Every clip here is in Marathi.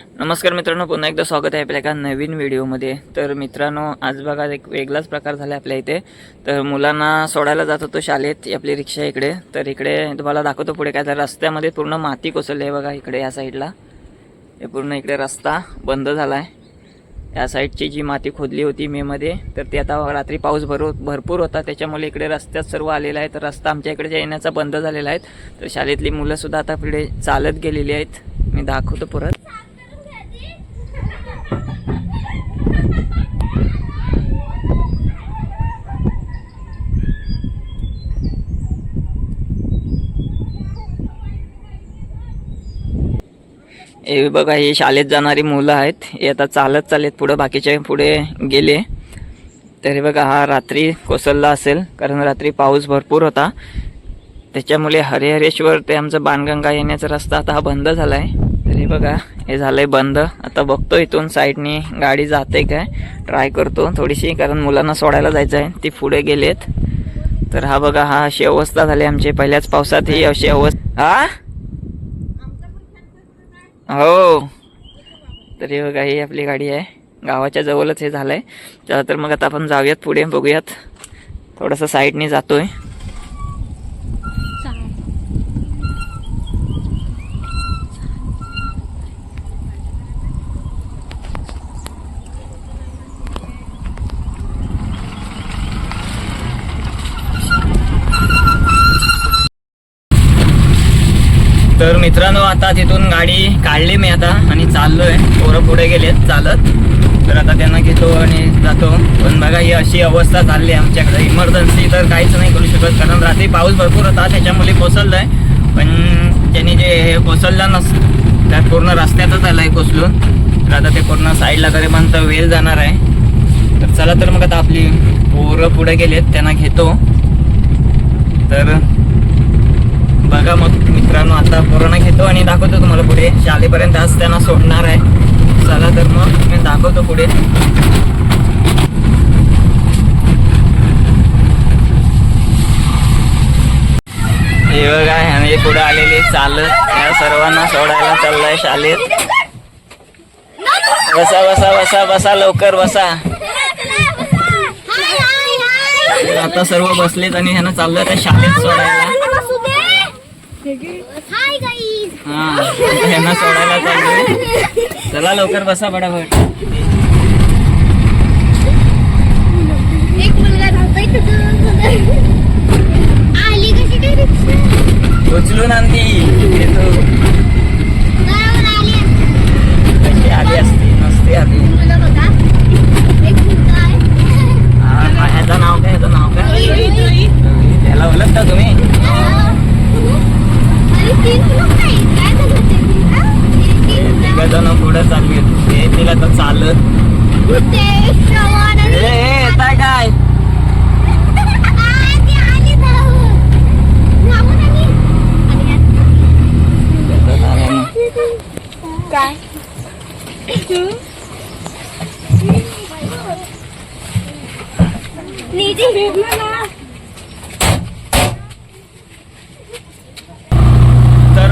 नमस्कार मित्रांनो पुन्हा एकदा स्वागत आहे आपल्या एका नवीन व्हिडिओमध्ये. तर मित्रांनो आज बघा एक वेगळाच प्रकार झाला आपल्या इथे. तर मुलांना सोडायला जात होतो शाळेत आपली रिक्षा इकडे. तर इकडे तुम्हाला दाखवतो पुढे काय तर रस्त्यामध्ये पूर्ण माती कोसळली आहे बघा इकडे या साईडला. हे पूर्ण इकडे रस्ता बंद झाला आहे या साईडची जी माती खोदली होती मेमध्ये तर ती आता रात्री पाऊस भरू भरपूर होता. त्याच्यामुळे इकडे रस्त्यात सर्व आलेला आहे तर रस्ता आमच्या इकडे येण्याचा बंद झालेला आहे. तर शाळेतली मुलंसुद्धा आता पुढे चालत गेलेली आहेत. मी दाखवतो परत. हे बघा हे शाळेत जाणारी मुलं आहेत. हे आता चालत चालत पुढं बाकीचे पुढे गेले. तरी बघा हा रात्री कोसळला असेल कारण रात्री पाऊस भरपूर होता. त्याच्यामुळे हरिहरेश्वर ते आमचं बाणगंगा येण्याचा रस्ता आता हा बंद झाला आहे तरी बघा हे झालंय बंद. आता बघतो इथून साईडनी गाडी जाते काय? ट्राय करतो थोडीशी कारण मुलांना सोडायला जायचं आहे ती पुढे गेलेत. तर हा बघा हा अशी अवस्था झाली आमची. पहिल्याच पावसात ही अशी अवस्था हा? हो. तरी बघा ही आपली गाडी आहे. गावाच्या जवळच हे झालंय. चला तर मग आता आपण जाऊयात पुढे बघूयात. थोडंसं साईडने जातोय. तर मित्रांनो आता तिथून गाडी काढली मी आता आणि चाललोय. पोरं पुढे गेलेत चालत. तर आता त्यांना घेतो आणि जातो. पण बघा ही अशी अवस्था चालली आहे आमच्याकडे. इमर्जन्सी तर काहीच नाही करू शकत कारण रात्री पाऊस भरपूर होता त्याच्यामुळे आहे पण त्यांनी जे हे कोसळलं नस त्या पूर्ण रस्त्यातच आलंय कोसलून तर आता ते पूर्ण साईडला करेपर्यंत वेळ जाणार आहे. तर चला तर मग आता आपली पोरं पुढे गेलेत त्यांना घेतो तर बघा मग आता कोरोना घेतो आणि दाखवतो तुम्हाला पुढे. शाळेपर्यंत आज त्यांना सोडणार आहे. चला तर मग मी दाखवतो पुढे. हे बघा आणि पुढे आलेले चालत या सर्वांना सोडायला चाललाय शाळेत. बसा बसा बसा बसा लवकर बसा. आता सर्व बसलेत आणि ह्यांना चाललंय त्या शाळेत सोडायला. हाय गाईज हा आता ह्यांना सोडायला चाललोय. चला लवकर बसा बडाबट एक मुलगा धावतोय तुझं आली कशी काय रिक्षा? उचलून आणती येतो घरावर आली कशी आली असती नसते आली मुलं बघा एक मुलगा आहे हा, हा, ह्याचं नाव काय ह्याचं नाव काय त्याला ओळखता तुम्ही अरे तीन मुलं काय काय झालं ते हा? हे तीन तिघ जण पुढे चालली हे तिला तर चालत. काय काय? निधी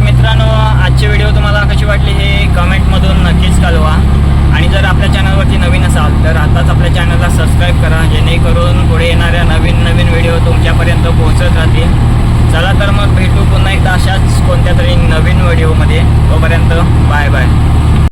मित्रांनो आजची व्हिडिओ तुम्हाला कशी वाटली हे चालवा आणि जर आपल्या चॅनलवरती नवीन असाल तर आताच आपल्या चॅनलला सबस्क्राईब करा जेणेकरून पुढे येणाऱ्या नवीन नवीन व्हिडिओ तुमच्यापर्यंत